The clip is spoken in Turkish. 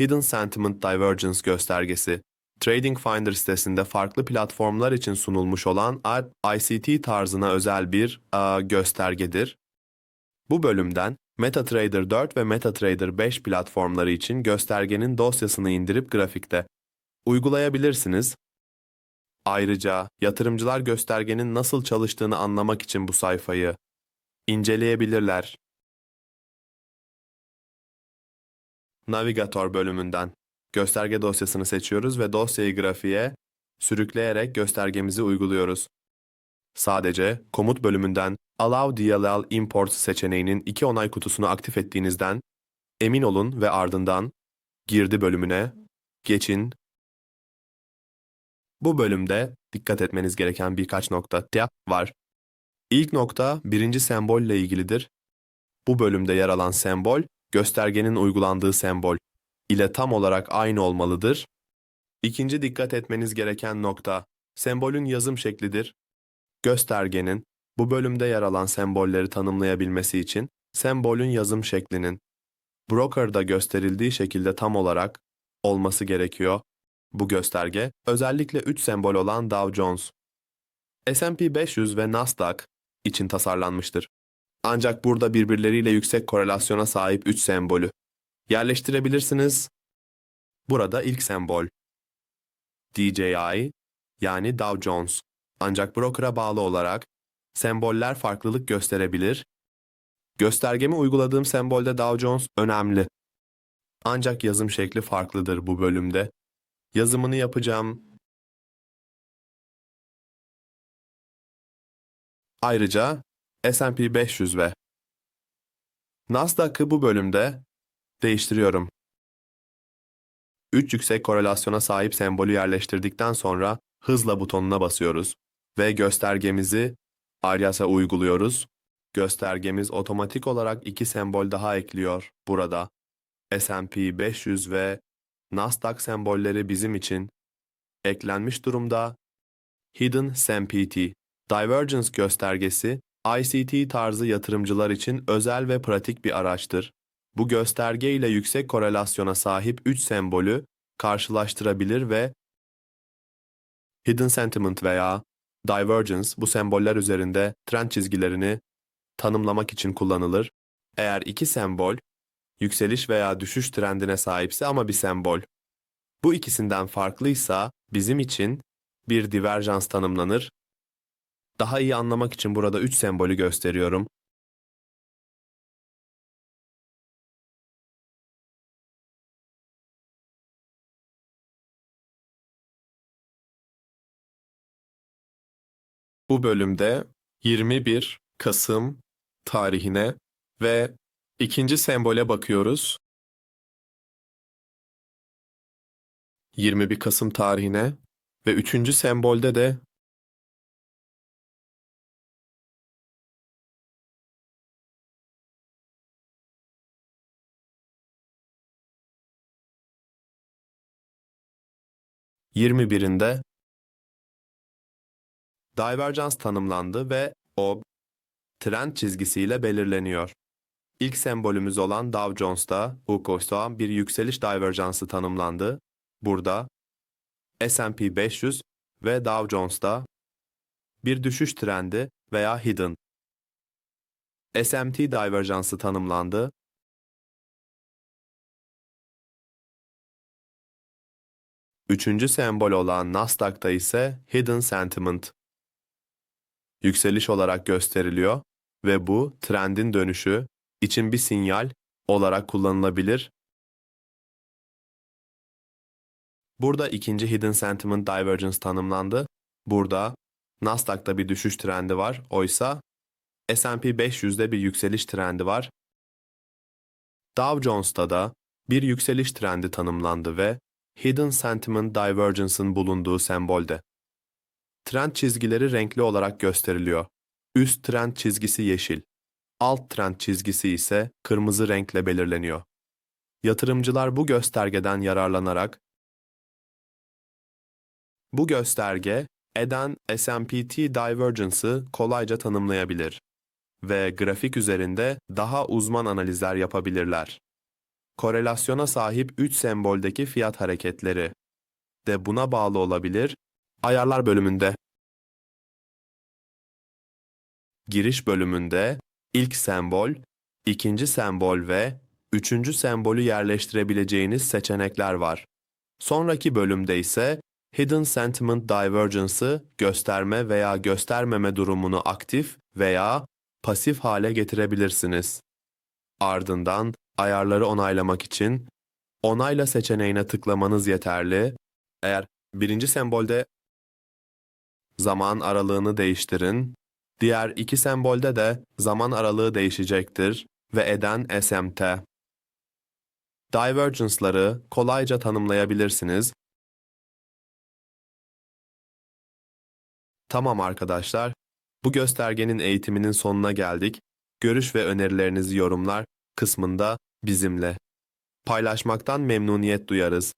Hidden Sentiment Divergence göstergesi, Trading Finder sitesinde farklı platformlar için sunulmuş olan ICT tarzına özel bir e, göstergedir. Bu bölümden MetaTrader 4 ve MetaTrader 5 platformları için göstergenin dosyasını indirip grafikte uygulayabilirsiniz. Ayrıca yatırımcılar göstergenin nasıl çalıştığını anlamak için bu sayfayı inceleyebilirler. Navigator bölümünden gösterge dosyasını seçiyoruz ve dosyayı grafiğe sürükleyerek göstergemizi uyguluyoruz. Sadece komut bölümünden Allow DLL Import seçeneğinin iki onay kutusunu aktif ettiğinizden emin olun ve ardından Girdi bölümüne geçin. Bu bölümde dikkat etmeniz gereken birkaç nokta var. İlk nokta birinci sembolle ilgilidir. Bu bölümde yer alan sembol, göstergenin uygulandığı sembol ile tam olarak aynı olmalıdır. İkinci dikkat etmeniz gereken nokta, sembolün yazım şeklidir. Göstergenin bu bölümde yer alan sembolleri tanımlayabilmesi için sembolün yazım şeklinin broker'da gösterildiği şekilde tam olarak olması gerekiyor. Bu gösterge özellikle 3 sembol olan Dow Jones, S&P 500 ve Nasdaq için tasarlanmıştır. Ancak burada birbirleriyle yüksek korelasyona sahip 3 sembolü yerleştirebilirsiniz. Burada ilk sembol DJI yani Dow Jones. Ancak broker'a bağlı olarak semboller farklılık gösterebilir. Göstergemi uyguladığım sembolde Dow Jones önemli. Ancak yazım şekli farklıdır bu bölümde. Yazımını yapacağım. Ayrıca S&P 500 ve Nasdaq'ı bu bölümde değiştiriyorum. 3 yüksek korelasyona sahip sembolü yerleştirdikten sonra hızla butonuna basıyoruz ve göstergemizi Alias'a uyguluyoruz. Göstergemiz otomatik olarak iki sembol daha ekliyor burada. S&P 500 ve Nasdaq sembolleri bizim için eklenmiş durumda. Hidden SMPT Divergence göstergesi ICT tarzı yatırımcılar için özel ve pratik bir araçtır. Bu gösterge ile yüksek korelasyona sahip 3 sembolü karşılaştırabilir ve Hidden Sentiment veya Divergence bu semboller üzerinde trend çizgilerini tanımlamak için kullanılır. Eğer iki sembol yükseliş veya düşüş trendine sahipse ama bir sembol bu ikisinden farklıysa bizim için bir diverjans tanımlanır. Daha iyi anlamak için burada 3 sembolü gösteriyorum. Bu bölümde 21 Kasım tarihine ve ikinci sembole bakıyoruz. 21 Kasım tarihine ve üçüncü sembolde de Yirmi birinde Divergence tanımlandı ve o trend çizgisiyle belirleniyor. İlk sembolümüz olan Dow Jones'ta UKOS'ta bir yükseliş diverjansı tanımlandı. Burada S&P 500 ve Dow Jones'ta bir düşüş trendi veya hidden SMT diverjansı tanımlandı. Üçüncü sembol olan Nasdaq'ta ise Hidden Sentiment yükseliş olarak gösteriliyor ve bu trendin dönüşü için bir sinyal olarak kullanılabilir. Burada ikinci Hidden Sentiment Divergence tanımlandı. Burada Nasdaq'ta bir düşüş trendi var. Oysa S&P 500'de bir yükseliş trendi var. Dow Jones'ta da bir yükseliş trendi tanımlandı ve Hidden Sentiment Divergence'ın bulunduğu sembolde. Trend çizgileri renkli olarak gösteriliyor. Üst trend çizgisi yeşil, alt trend çizgisi ise kırmızı renkle belirleniyor. Yatırımcılar bu göstergeden yararlanarak bu gösterge eden SMPT divergence'ı kolayca tanımlayabilir ve grafik üzerinde daha uzman analizler yapabilirler. Korelasyona sahip 3 semboldeki fiyat hareketleri de buna bağlı olabilir. Ayarlar bölümünde giriş bölümünde ilk sembol, ikinci sembol ve üçüncü sembolü yerleştirebileceğiniz seçenekler var. Sonraki bölümde ise Hidden Sentiment Divergence'ı gösterme veya göstermeme durumunu aktif veya pasif hale getirebilirsiniz. Ardından ayarları onaylamak için onayla seçeneğine tıklamanız yeterli. Eğer birinci sembolde zaman aralığını değiştirin, diğer iki sembolde de zaman aralığı değişecektir ve eden SMT. Divergence'ları kolayca tanımlayabilirsiniz. Tamam arkadaşlar, bu göstergenin eğitiminin sonuna geldik. Görüş ve önerilerinizi yorumlar kısmında bizimle paylaşmaktan memnuniyet duyarız.